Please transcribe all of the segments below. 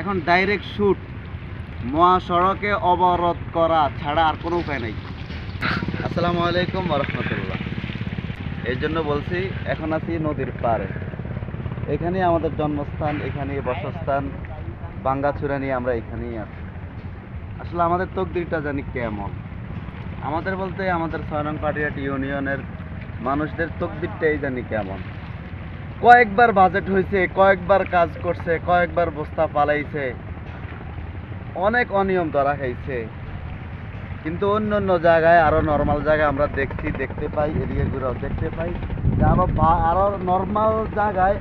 এখন direct shoot মহাসড়কে অবরোধ করা ছাড়া আর কোনো উপায় নাই। আসসালামু আলাইকুম রহমতুল্লাহ। এই জন্য বলছি, এখন আছি নদীর পাড়ে। এখানে আমাদের জন্মস্থান, এখানে বসস্থান বাঙ্গাছুরা নিয়ে আমরা এখানেই আছি। আসলে আমাদের তকদিরটা জানি কেমন। আমাদের বলতে আমাদের ছয় পাটিয়াট ইউনিয়নের মানুষদের তকদিরটাই জানি কেমন। কয়েকবার বাজেট হয়েছে, কয়েকবার কাজ করছে, কয়েকবার বস্তা পালাইছে। অনেক অনিয়ম ধরা খাইছে। কিন্তু অন্য অন্য জায়গায়, আরও নর্মাল জায়গায় আমরা দেখছি, দেখতে পাই এরিয়াগুলো দেখতে পাই, যে আরও বা- আরও নর্মাল জায়গায়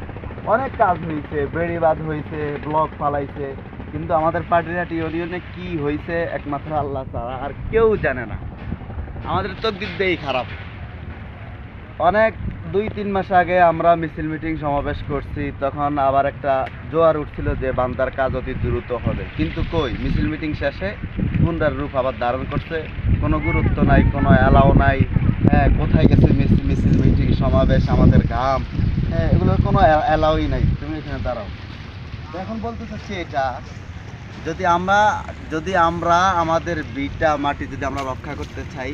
অনেক কাজ হয়েছে বেড়িবাদ হয়েছে ব্লক পালাইছে কিন্তু আমাদের পার্টিরাটি ইউনিয়নে কি হয়েছে একমাত্র আল্লাহ ছাড়া আর কেউ জানে না। আমাদের তো দিক খারাপ। অনেক দুই, তিন মাস আগে আমরা মিছিল মিটিং সমাবেশ করছি, তখন আবার একটা জোয়ার উঠছিল যে বান্দার কাজ অতি দ্রুত হবে। কিন্তু কই? মিছিল মিটিং শেষে গুন্ডার রূপ আবার ধারণ করছে। কোনো গুরুত্ব নাই, কোনো অ্যালাও নাই। হ্যাঁ কোথায় গেছে মিছিল মিছিল মিটিং সমাবেশ, আমাদের ঘাম? হ্যাঁ এগুলোর কোনো অ্যালাউই নাই। তুমি এখানে দাঁড়াও। এখন বলতে চাচ্ছি এটা? যদি আমরা যদি আমরা আমাদের বিটা মাটি যদি আমরা রক্ষা করতে চাই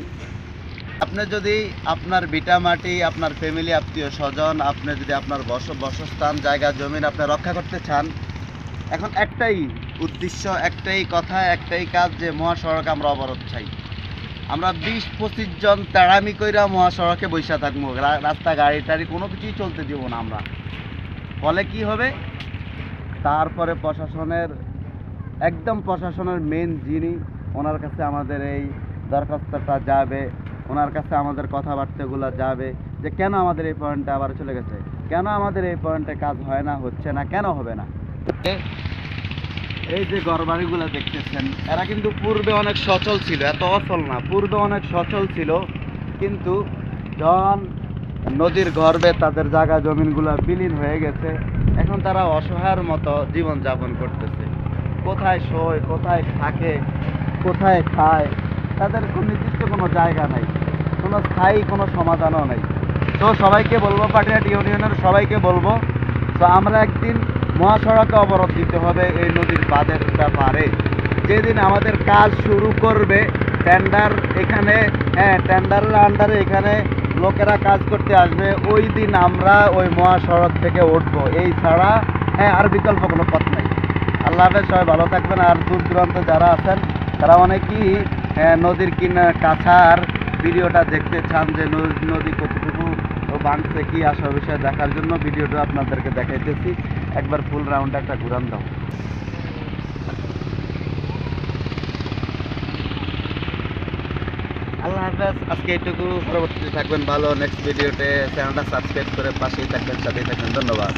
আপনি যদি আপনার বিটা মাটি, আপনার ফ্যামিলি আত্মীয় স্বজন, আপনি যদি আপনার বস, বসস্থান, জায়গা, জমিন আপনি রক্ষা করতে চান, এখন একটাই উদ্দেশ্য, একটাই কথা, একটাই কাজ যে মহাসড়ক আমরা অবরোধ চাই। আমরা বিশ, পঁচিশ জন তেড়ামি কইরা মহাসড়কে বৈশা থাকব। রাস্তা, গাড়ি, টাড়ি কোনো কিছুই চলতে দিব না আমরা। ফলে কি হবে? তারপরে প্রশাসনের, একদম প্রশাসনের মেন যিনি, ওনার কাছে আমাদের এই দরখাস্তটা যাবে। ওনার কাছে আমাদের কথাবার্তাগুলো যাবে যে কেন আমাদের এই পয়েন্টে আবার চলে গেছে? কেন আমাদের এই পয়েন্টে কাজ হয় না হচ্ছে না কেন হবে না? এই যে ঘরবাড়িগুলো দেখতেছেন এরা কিন্তু পূর্বে অনেক সচল ছিল এত অচল না পূর্বে অনেক সচল ছিল কিন্তু যখন নদীর গর্ভে তাদের জায়গা জমিনগুলো বিলীন হয়ে গেছে এখন তারা অসহায়ের মতো জীবন যাপন করতেছে। কোথায় শোয় কোথায় থাকে কোথায় খায় তাদের কোনো নির্দিষ্ট কোনো জায়গা নাই। কোনো স্থায়ী কোনো সমাধানও নেই। তো সবাইকে বলব পাটিয়াটি ইউনিয়নের সবাইকে বলব তো আমরা একদিন মহাসড়কে অবরোধ দিতে হবে এই নদীর বাঁধের ব্যাপারে। যেদিন আমাদের কাজ শুরু করবে টেন্ডার এখানে হ্যাঁ টেন্ডারের আন্ডারে এখানে লোকেরা কাজ করতে আসবে ওই দিন আমরা ওই মহাসড়ক থেকে উঠবো। এই ছাড়া হ্যাঁ আর বিকল্প কোনো পথ নেই। আল্লাহ হাফেজ সবাই ভালো থাকবেন। আর দূর দূরান্তে যারা আছেন তারা অনেকেই আহ, নদীর কিনা কাছার ভিডিওটা দেখতে চান যে নদী কতটুকু বাঁধছে, কি আসা বিষয়ে দেখার জন্য ভিডিওটা আপনাদেরকে দেখাইতেছি। একবার ফুল রাউন্ড একটা ঘুরান দাও। আল্লাহ হাফেজ, আজকে এইটুকু। পরবর্তীতে থাকবেন ভালো। নেক্সট ভিডিওতে চ্যানেলটা সাবস্ক্রাইব করে পাশেই থাকবেন, সাথেই থাকবেন। ধন্যবাদ।